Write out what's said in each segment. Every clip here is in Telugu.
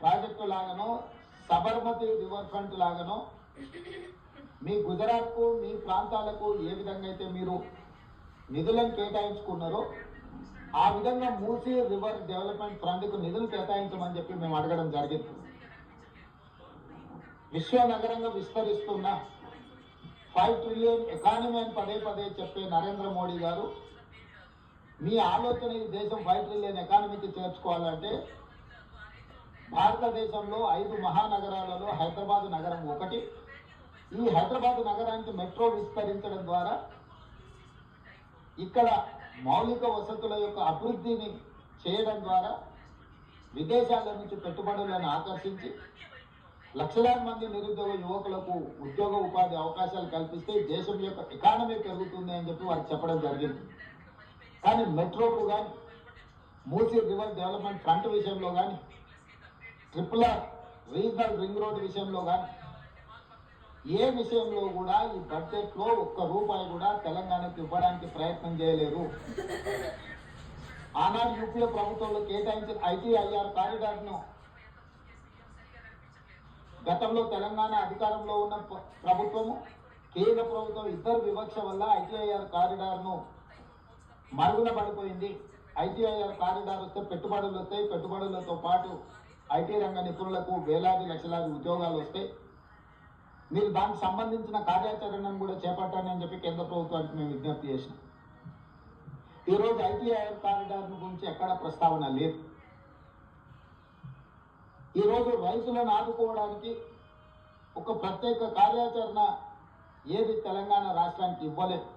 ప్రాజెక్టు లాగానో సబర్మతి రివర్ ఫ్రంట్ లాగానో మీ గుజరాత్కు మీ ప్రాంతాలకు ఏ విధంగా అయితే మీరు నిధులను కేటాయించుకున్నారో ఆ విధంగా మూసీ రివర్ డెవలప్మెంట్ ఫ్రంట్కు నిధులు కేటాయించమని చెప్పి మేము అడగడం జరిగింది. విశ్వ నగరంగా విస్తరిస్తున్న ఫైవ్ ట్రిలియన్ ఎకానమీ అని పదే పదే చెప్పే నరేంద్ర మోడీ గారు మీ ఆలోచన ఈ దేశం ఫైవ్ ట్రిలియన్ ఎకానమీకి చేర్చుకోవాలంటే భారతదేశంలో ఐదు మహానగరాలలో హైదరాబాద్ నగరం ఒకటి. ఈ హైదరాబాద్ నగరానికి మెట్రో విస్తరించడం ద్వారా ఇక్కడ మౌలిక వసతుల యొక్క అభివృద్ధిని చేయడం ద్వారా విదేశాల నుంచి పెట్టుబడులను ఆకర్షించి లక్షలాది మంది నిరుద్యోగ యువకులకు ఉద్యోగ ఉపాధి అవకాశాలు కల్పిస్తే దేశం యొక్క ఎకానమీ పెరుగుతుంది అని చెప్పి వారు చెప్పడం జరిగింది. కానీ మెట్రోకు కానీ మూసీ రివర్ డెవలప్మెంట్ ఫ్రంట్ విషయంలో కానీ triple R regional ring road విషయంలో కానీ ఏ విషయంలో కూడా ఈ బడ్జెట్లో ఒక్క రూపాయి కూడా తెలంగాణకు ఇవ్వడానికి ప్రయత్నం చేయలేరు. ఆనాడు యూపీఏ ప్రభుత్వంలో కేటాయించిన ఐటీఐఆర్ కారిడార్ను గతంలో తెలంగాణ అధికారంలో ఉన్న ప్రభుత్వము కేంద్ర ప్రభుత్వం ఇద్దరు వివక్ష వల్ల ఐటీఐఆర్ కారిడార్ను మరుగున పడిపోయింది. ఐటీఐఆర్ కారిడార్ వస్తే పెట్టుబడులు వస్తాయి పెట్టుబడులతో పాటు ఐటీ రంగ నిపుణులకు వేలాది లక్షలాది ఉద్యోగాలు వస్తాయి మీరు దానికి సంబంధించిన కార్యాచరణను కూడా చేపట్టండి అని చెప్పి కేంద్ర ప్రభుత్వానికి మేము విజ్ఞప్తి చేసినాం. ఈరోజు ఐటీఐ కారిడార్ గురించి ఎక్కడ ప్రస్తావన లేదు. ఈరోజు రైతులను ఆదుకోవడానికి ఒక ప్రత్యేక కార్యాచరణ ఏది తెలంగాణ రాష్ట్రానికి ఇవ్వలేదు.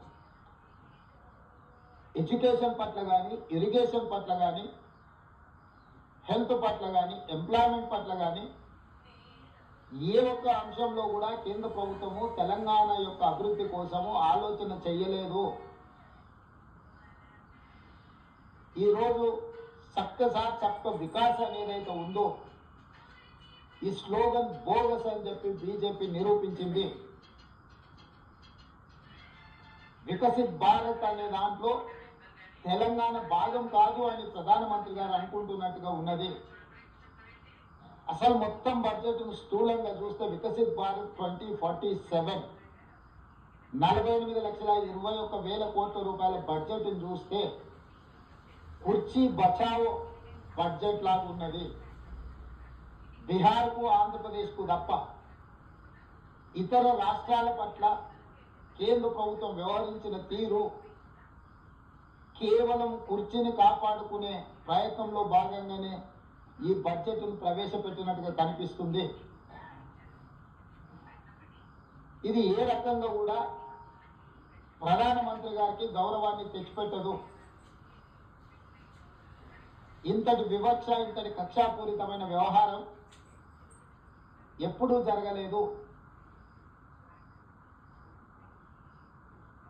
ఎడ్యుకేషన్ పట్ల కానీ ఇరిగేషన్ పట్ల కానీ హెల్త్ పట్ల కానీ ఎంప్లాయ్మెంట్ పట్ల కానీ ఏ ఒక్క అంశంలో కూడా కేంద్ర ప్రభుత్వము తెలంగాణ యొక్క అభివృద్ధి కోసము ఆలోచన చెయ్యలేదు. ఈరోజు సబ్క సాత్ సబ్క వికాస్ అనేదైతే ఉందో ఈ స్లోగన్ బోగస్ అని చెప్పి బీజేపీ నిరూపించింది. వికసిత్ భారత్ అనే దాంట్లో తెలంగాణ భాగం కాదు అని ప్రధానమంత్రి గారు అనుకుంటున్నట్టుగా ఉన్నది. అసలు మొత్తం బడ్జెట్ స్థూలంగా చూస్తే Viksit Bharat twenty forty seven నలభై ఎనిమిది లక్షల ఇరవై ఒక్క వేల కోట్ల రూపాయల బడ్జెట్ చూస్తే కుర్చీ బచావో బడ్జెట్ లాగా ఉన్నది. బీహార్కు ఆంధ్రప్రదేశ్కు తప్ప ఇతర రాష్ట్రాల పట్ల కేంద్ర ప్రభుత్వం వ్యవహరించిన తీరు కేవలం కుర్చీని కాపాడుకునే ప్రయత్నంలో భాగంగానే ఈ బడ్జెట్ను ప్రవేశపెట్టినట్టుగా కనిపిస్తుంది. ఇది ఏ రకంగా కూడా ప్రధానమంత్రి గారికి గౌరవాన్ని తెచ్చిపెట్టదు. ఇంతటి వివక్ష ఇంతటి కక్షాపూరితమైన వ్యవహారం ఎప్పుడూ జరగలేదు.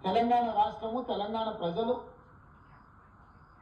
తెలంగాణ రాష్ట్రము తెలంగాణ ప్రజలు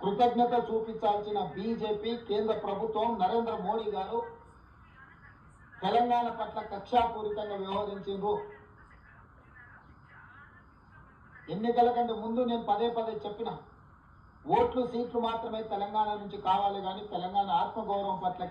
కృతజ్ఞత చూపించాల్సిన బీజేపీ కేంద్ర ప్రభుత్వం నరేంద్ర మోడీ గారు తెలంగాణ పట్ల కక్షాపూరితంగా వ్యవహరించారు ఎన్నికల కంటే ముందు నేను పదే పదే చెప్పిన ఓట్లు సీట్లు మాత్రమే తెలంగాణ నుంచి కావాలి కానీ తెలంగాణ ఆత్మగౌరవం పట్ల